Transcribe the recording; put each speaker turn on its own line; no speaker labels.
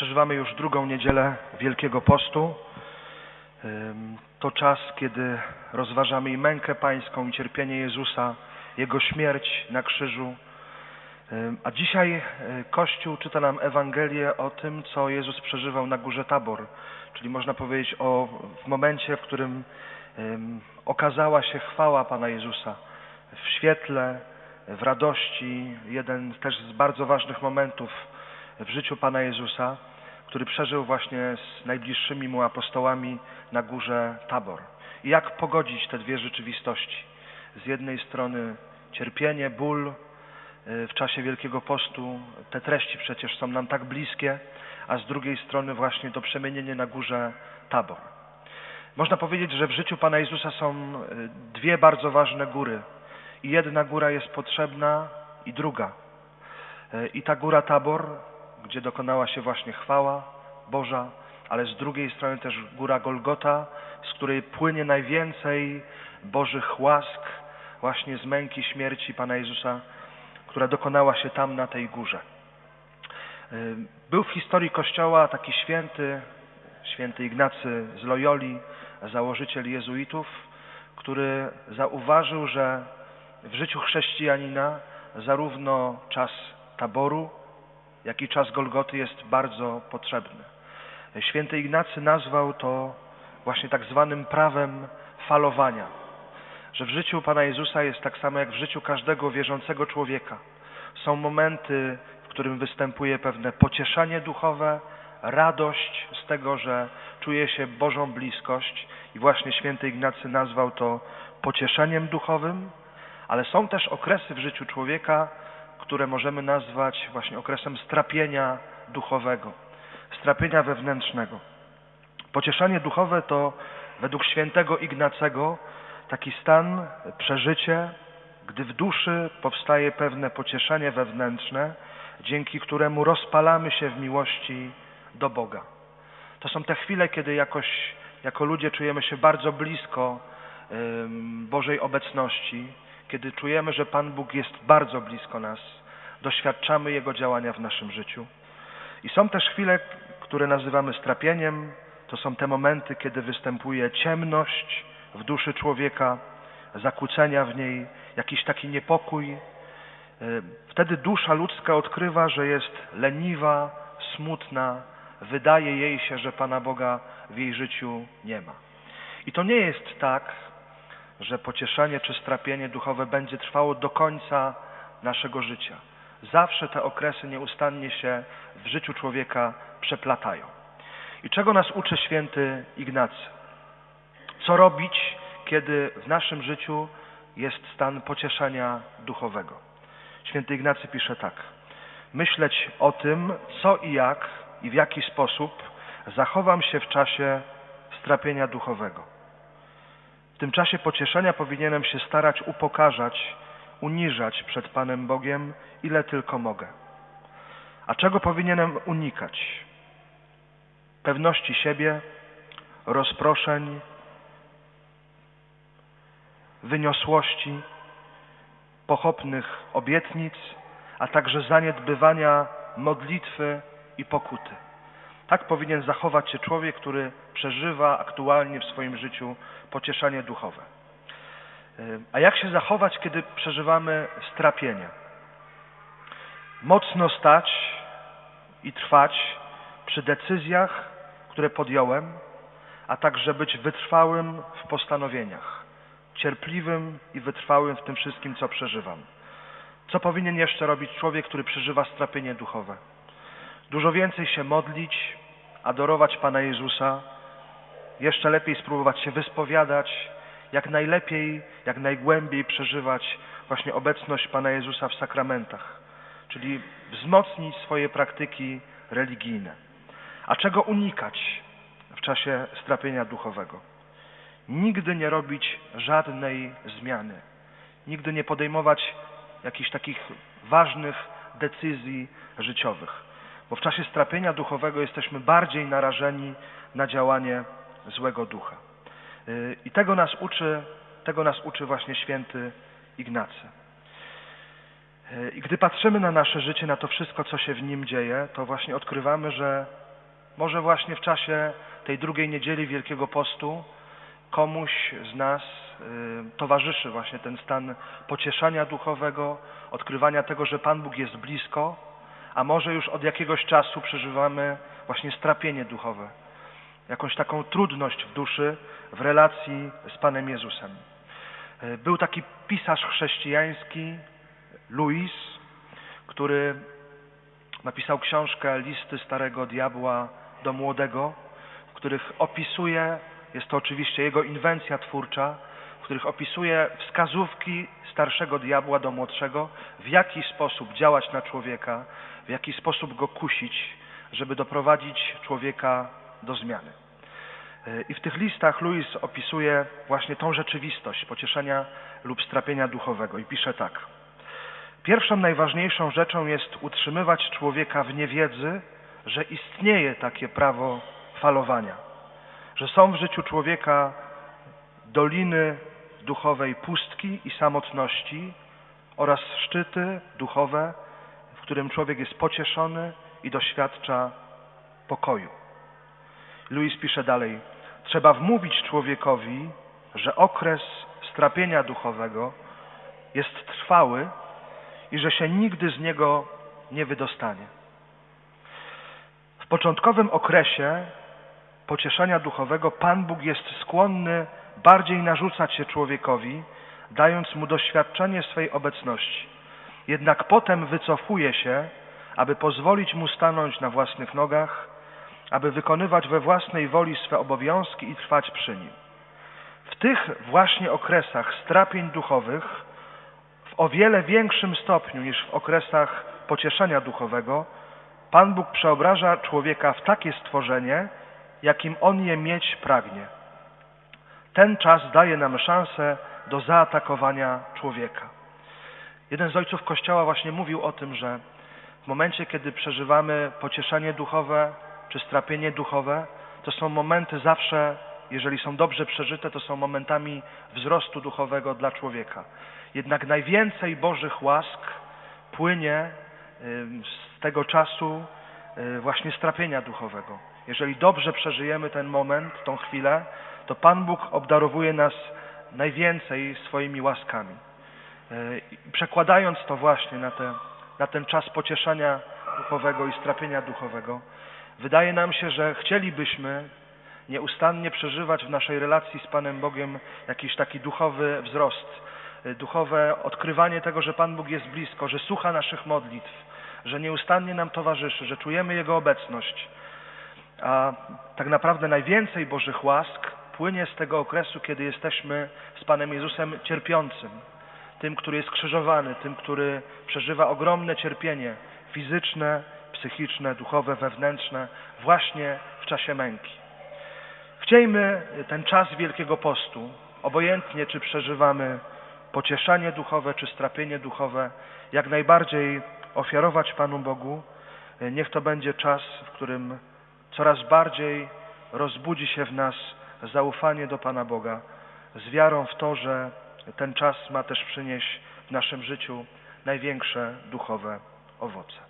Przeżywamy już drugą niedzielę Wielkiego Postu. To czas, kiedy rozważamy i mękę Pańską, i cierpienie Jezusa, Jego śmierć na krzyżu. A dzisiaj y, Kościół czyta nam Ewangelię o tym, co Jezus przeżywał na górze Tabor, czyli można powiedzieć o w momencie, w którym ym, okazała się chwała Pana Jezusa w świetle, w radości, jeden też z bardzo ważnych momentów w życiu Pana Jezusa, który przeżył właśnie z najbliższymi mu apostołami na górze Tabor. I jak pogodzić te dwie rzeczywistości? Z jednej strony cierpienie, ból y, w czasie Wielkiego Postu, te treści przecież są nam tak bliskie, a z drugiej strony właśnie to przemienienie na górze Tabor. Można powiedzieć, że w życiu Pana Jezusa są y, dwie bardzo ważne góry. I jedna góra jest potrzebna, i druga. Y, I ta góra Tabor, gdzie dokonała się właśnie chwała Boża, ale z drugiej strony też góra Golgota, z której płynie najwięcej Bożych łask, właśnie z męki śmierci Pana Jezusa, która dokonała się tam na tej górze. Był w historii Kościoła taki święty, święty Ignacy z Loyoli, założyciel jezuitów, który zauważył, że w życiu chrześcijanina zarówno czas taboru, jak i czas Golgoty jest bardzo potrzebny. Święty Ignacy nazwał to właśnie tak zwanym prawem falowania, że w życiu Pana Jezusa jest tak samo jak w życiu każdego wierzącego człowieka. Są momenty, w którym występuje pewne pocieszenie duchowe, radość z tego, że czuje się Bożą bliskość i właśnie święty Ignacy nazwał to pocieszeniem duchowym, ale są też okresy w życiu człowieka, które możemy nazwać właśnie okresem strapienia duchowego, strapienia wewnętrznego. Pocieszenie duchowe to według świętego Ignacego taki stan, przeżycie, gdy w duszy powstaje pewne pocieszenie wewnętrzne, dzięki któremu rozpalamy się w miłości do Boga. To są te chwile, kiedy jakoś jako ludzie czujemy się bardzo blisko Bożej obecności, kiedy czujemy, że Pan Bóg jest bardzo blisko nas, doświadczamy Jego działania w naszym życiu. I są też chwile, które nazywamy strapieniem. To są te momenty, kiedy występuje ciemność w duszy człowieka, zakłócenia w niej, jakiś taki niepokój. Y, Wtedy dusza ludzka odkrywa, że jest leniwa, smutna, wydaje jej się, że Pana Boga w jej życiu nie ma. I to nie jest tak, że pocieszenie czy strapienie duchowe będzie trwało do końca naszego życia. Zawsze te okresy nieustannie się w życiu człowieka przeplatają. I czego nas uczy święty Ignacy? Co robić, kiedy w naszym życiu jest stan pocieszenia duchowego? Święty Ignacy pisze tak. Myśleć o tym, co i jak i w jaki sposób zachowam się w czasie strapienia duchowego. W tym czasie pocieszenia powinienem się starać upokarzać, uniżać przed Panem Bogiem, ile tylko mogę. A czego powinienem unikać? Pewności siebie, rozproszeń, wyniosłości, pochopnych obietnic, a także zaniedbywania modlitwy i pokuty. Tak powinien zachować się człowiek, który przeżywa aktualnie w swoim życiu pocieszenie duchowe. Y, A jak się zachować, kiedy przeżywamy strapienie? Mocno stać i trwać przy decyzjach, które podjąłem, a także być wytrwałym w postanowieniach, cierpliwym i wytrwałym w tym wszystkim, co przeżywam. Co powinien jeszcze robić człowiek, który przeżywa strapienie duchowe? Dużo więcej się modlić, adorować Pana Jezusa, jeszcze lepiej spróbować się wyspowiadać, jak najlepiej, jak najgłębiej przeżywać właśnie obecność Pana Jezusa w sakramentach, czyli wzmocnić swoje praktyki religijne. A czego unikać w czasie strapienia duchowego? Nigdy nie robić żadnej zmiany, nigdy nie podejmować jakichś takich ważnych decyzji życiowych, bo w czasie strapienia duchowego jesteśmy bardziej narażeni na działanie złego ducha. Yy, I tego nas uczy, tego nas uczy właśnie święty Ignacy. Yy, I gdy patrzymy na nasze życie, na to wszystko, co się w nim dzieje, to właśnie odkrywamy, że może właśnie w czasie tej drugiej niedzieli Wielkiego Postu komuś z nas y, towarzyszy właśnie ten stan pocieszania duchowego, odkrywania tego, że Pan Bóg jest blisko, a może już od jakiegoś czasu przeżywamy właśnie strapienie duchowe, jakąś taką trudność w duszy w relacji z Panem Jezusem. Y, Był taki pisarz chrześcijański, Louis, który napisał książkę Listy Starego Diabła do Młodego, w których opisuje, jest to oczywiście jego inwencja twórcza, których opisuje wskazówki starszego diabła do młodszego, w jaki sposób działać na człowieka, w jaki sposób go kusić, żeby doprowadzić człowieka do zmiany. Y, I w tych listach Louis opisuje właśnie tą rzeczywistość pocieszenia lub strapienia duchowego i pisze tak. Pierwszą najważniejszą rzeczą jest utrzymywać człowieka w niewiedzy, że istnieje takie prawo falowania, że są w życiu człowieka doliny duchowej pustki i samotności oraz szczyty duchowe, w którym człowiek jest pocieszony i doświadcza pokoju. Louis pisze dalej: Trzeba wmówić człowiekowi, że okres strapienia duchowego jest trwały i że się nigdy z niego nie wydostanie. W początkowym okresie pocieszenia duchowego Pan Bóg jest skłonny bardziej narzucać się człowiekowi, dając mu doświadczenie swej obecności. Jednak potem wycofuje się, aby pozwolić mu stanąć na własnych nogach, aby wykonywać we własnej woli swe obowiązki i trwać przy nim. W tych właśnie okresach strapień duchowych, w o wiele większym stopniu niż w okresach pocieszenia duchowego, Pan Bóg przeobraża człowieka w takie stworzenie, jakim on je mieć pragnie. Ten czas daje nam szansę do zaatakowania człowieka. Jeden z ojców Kościoła właśnie mówił o tym, że w momencie, kiedy przeżywamy pocieszenie duchowe czy strapienie duchowe, to są momenty zawsze, jeżeli są dobrze przeżyte, to są momentami wzrostu duchowego dla człowieka. Jednak najwięcej Bożych łask płynie z tego czasu y, właśnie strapienia duchowego. Jeżeli dobrze przeżyjemy ten moment, tą chwilę, to Pan Bóg obdarowuje nas najwięcej swoimi łaskami. I Przekładając to właśnie na, te, na ten czas pocieszenia duchowego i strapienia duchowego, wydaje nam się, że chcielibyśmy nieustannie przeżywać w naszej relacji z Panem Bogiem jakiś taki duchowy wzrost, y, duchowe odkrywanie tego, że Pan Bóg jest blisko, że słucha naszych modlitw, że nieustannie nam towarzyszy, że czujemy Jego obecność. A tak naprawdę najwięcej Bożych łask płynie z tego okresu, kiedy jesteśmy z Panem Jezusem cierpiącym, tym, który jest krzyżowany, tym, który przeżywa ogromne cierpienie fizyczne, psychiczne, duchowe, wewnętrzne, właśnie w czasie męki. Chciejmy ten czas Wielkiego Postu, obojętnie czy przeżywamy pocieszanie duchowe, czy strapienie duchowe, jak najbardziej ofiarować Panu Bogu. Niech to będzie czas, w którym coraz bardziej rozbudzi się w nas zaufanie do Pana Boga, z wiarą w to, że ten czas ma też przynieść w naszym życiu największe duchowe owoce.